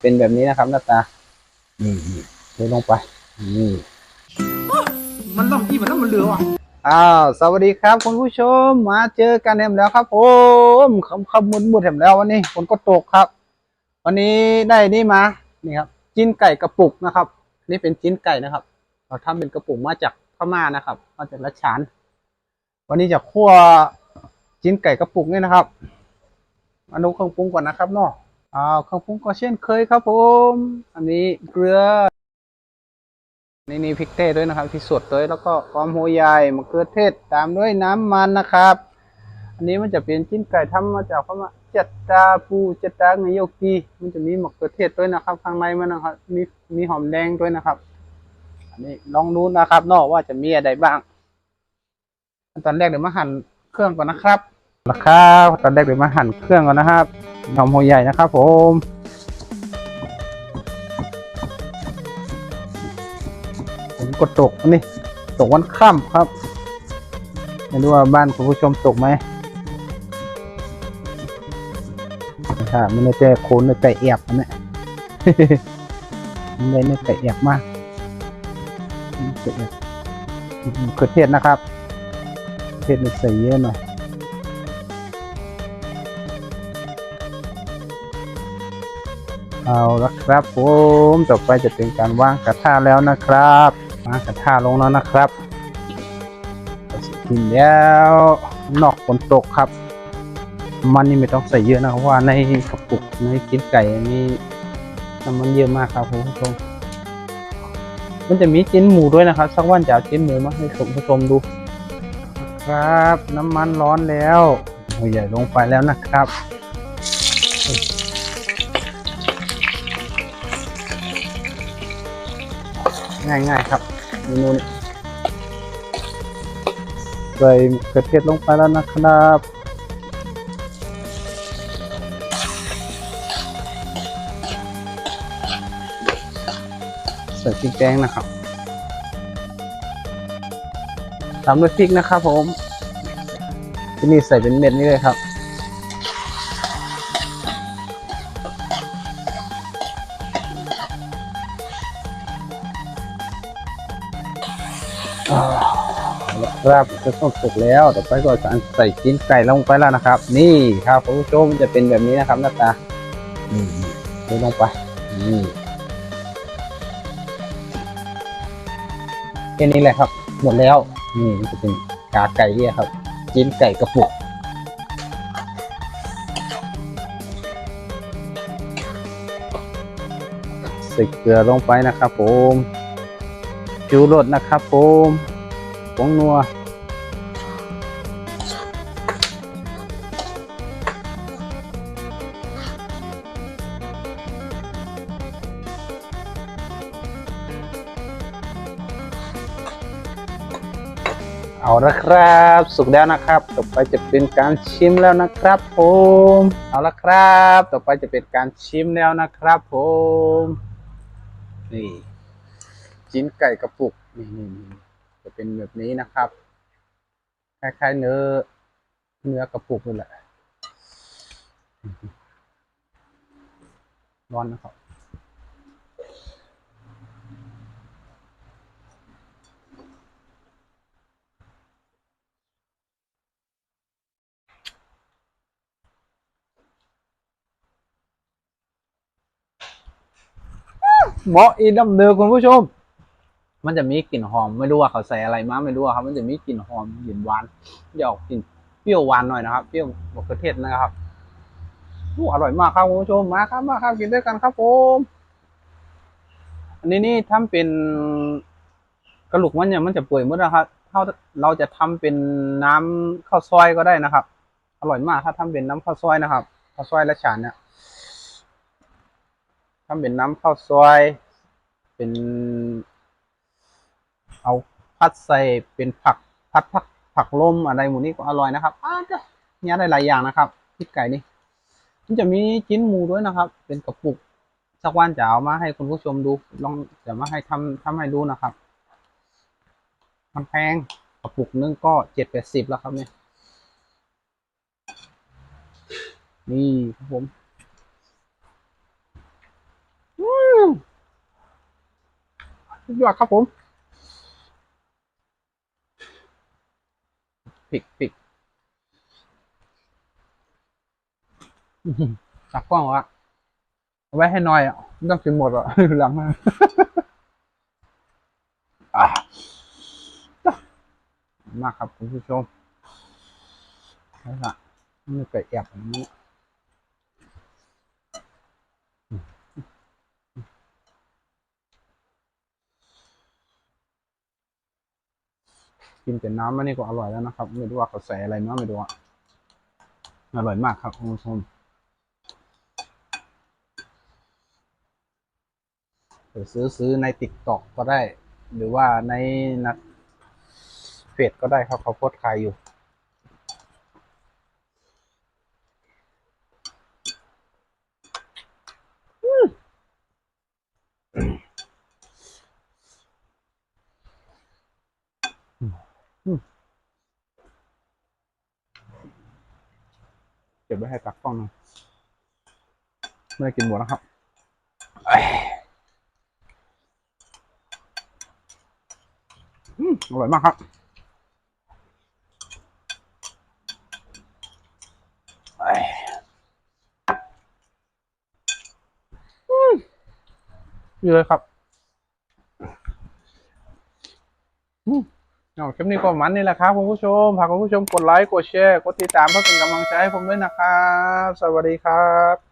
เป็นแบบนี้นะครับหน้าตานี่นี่เทลงไป นี่มันต้องที่มันต้องมันเหลือว่ะอ้าวสวัสดีครับคุณผู้ชมมาเจอกันแถมแล้วครับผมคำคำมุนมุดแถมแล้ววันนี้ฝนก็ตกครับ วันนี้ได้นี่มานี่ครับจิ้นไก่กระปุกนะครับ นี่เป็นจิ้นไก่นะครับ เราทำเป็นกระปุกมาจากพม่านะครับ มาจากรัชฉานวันนี้จะคั่วจิ้นไก่กระปุกนี่นะครับมาดูเครื่องปรุงก่อนนะครับเนาะ อ้าวเครื่องปรุงก็เช่นเคยครับผม อันนี้เกลือนี่นี่พริกเทศด้วยนะครับที่สดด้วยแล้วก็หอมหัวใหญ่มะเขือเทศตามด้วยน้ำมันนะครับ อันนี้มันจะเป็นชิ้นไก่ทำมาจากพม่าจัดตาปูจัดตาเงยโยกีมันจะมีมะเขือเทศด้วยนะครับ ข้างในมันนะครับ มีมีหอมแดงด้วยนะครับ อันนี้ลองดูนะครับนอกว่าจะมีอะไรบ้าง ตอนแรกเดี๋ยวมาหั่นเครื่องก่อนนะครับ นะครับตอนแรกเดี๋ยวมาหั่นเครื่องก่อนนะครับหอมหัวใหญ่นะครับผมผมก็ตกนี่ตกวันค่ำครับไม่รู้ว่าบ้านคุณผู้ชมตกไหมถ้าไม่ได้แต่โคนในแต่แอบอันเนี้ยไม่ได้ในแต่แอบมากแต่แอบมะเขือเทศนะครับเทศนี่ใส่เยอะหน่อย เอาละครับผมต่อไปจะเป็นการวางกระทะแล้วนะครับวางกระทะลงแล้วนะครับกินแล้วนอกฝนตกครับ มันนี่ไม่ต้องใส่เยอะนะครับเพราะว่าในกระปุกในกินไก่นี่น้ำมันเยอะมากครับคุณผู้ชมมันจะมีจิ้นหมูด้วยนะครับ สักวันจะเอาจิ้นหมูมาให้คุณผู้ชมดูครับ น้ำมันร้อนแล้วหัวใหญ่ลงไปแล้วนะครับ ง่ายๆครับเมนูนี้ใส่มะเขือเทศลงไปแล้วนะครับใส่พริกแดงนะครับตามด้วยพริกนะครับผม ที่นี่ใส่เป็นเม็ดนี่เลยครับ ครับจะต้องสุกแล้วต่อไปก็การใส่ชิ้นไก่ลงไปแล้วนะครับ นี่ครับคุณผู้ชมจะเป็นแบบนี้นะครับหน้าตานี่ใส่ลงไปนี่แค่นี้แหละครับ หมดแล้วนี่มันจะเป็นกาไก่เนี่ยครับชิ้นไก่กระปุกใส่เกลือลงไปนะครับผมชูรสนะครับผม ผงนัวเอาละครับ สุกแล้วนะครับ ต่อไปจะเป็นการชิมแล้วนะครับผมเอาละครับ ต่อไปจะเป็นการชิมแล้วนะครับผมนี่ชิ้นไก่กระปุกนี่นี่ จะเป็นแบบนี้นะครับ คล้ายๆเนื้อ เนื้อกระปุกนี่แหละร้อนนะครับเหมาะอีน้ำเนือคุณผู้ชม มันจะมีกลิ่นหอมไม่รู้ว่าเขาใส่อะไรมาไม่รู้ครับ มันจะมีกลิ่นหอมกลิ่นหวานจะออกกลิ่นเปรี้ยวหวานหน่อยนะครับเปรี้ยวมะเขือเทศนะครับโอ้อร่อยมากครับคุณผู้ชมมาครับมาครับกินด้วยกันครับผมอันนี้นี่ทำเป็นกระลูกมันเนี่ยมันจะเปื่อยหมดนะครับเราเราจะทำเป็นน้ำข้าวซอยก็ได้นะครับ อร่อยมากถ้าทำเป็นน้ำข้าวซอยนะครับข้าวซอยและฉานเนี่ยทำเป็นน้ำข้าวซอย เป็น เอาพัดใส่เป็นผักพัดผักผักล้มอะไรหมูนี้ก็อร่อยนะครับอ้าเนี่ยได้หลายอย่างนะครับพริกไก่นี่มันจะมีชิ้นหมูด้วยนะครับ เป็นกระปุกสักวันจะเอามาให้คุณผู้ชมดูลองจะมาให้ทำทำให้ดูนะครับมันแพงกระปุกนึงก็เจ็ดแปดสิบแล้วครับเนี่ยนี่ครับผมสุดยอดครับผม ปิกปิกตักกล้องวะเอาไว้ให้หน่อยอะไม่ต้องกินหมดอะหลังมาอะมากครับคุณผู้ชมนี่ละนี่เกิดแอบอย่างนี้ กินแต่น้ำมันนี่ก็อร่อยแล้วนะครับ ไม่รู้ว่าเขาใส่อะไรมาไม่รู้อะอร่อยมากครับคุณผู้ชมหรือซื้อซื้อในติ๊กต็อกก็ได้ หรือว่าในนัดเฟซก็ได้ครับเขาโพสขายอยู่ เก็บไว้ให้ตักกล้องหน่อยไม่ได้กินหมดนะครับอืมอร่อยมากครับเอ้ยอืมนี่เลยครับ อืม เอาคลิปนี้ก็มันนี่แหละครับคุณผู้ชมฝากคุณผู้ชมกดไลค์กดแชร์กดติดตามเพื่อเป็นกำลังใจให้ผมด้วยนะครับ สวัสดีครับ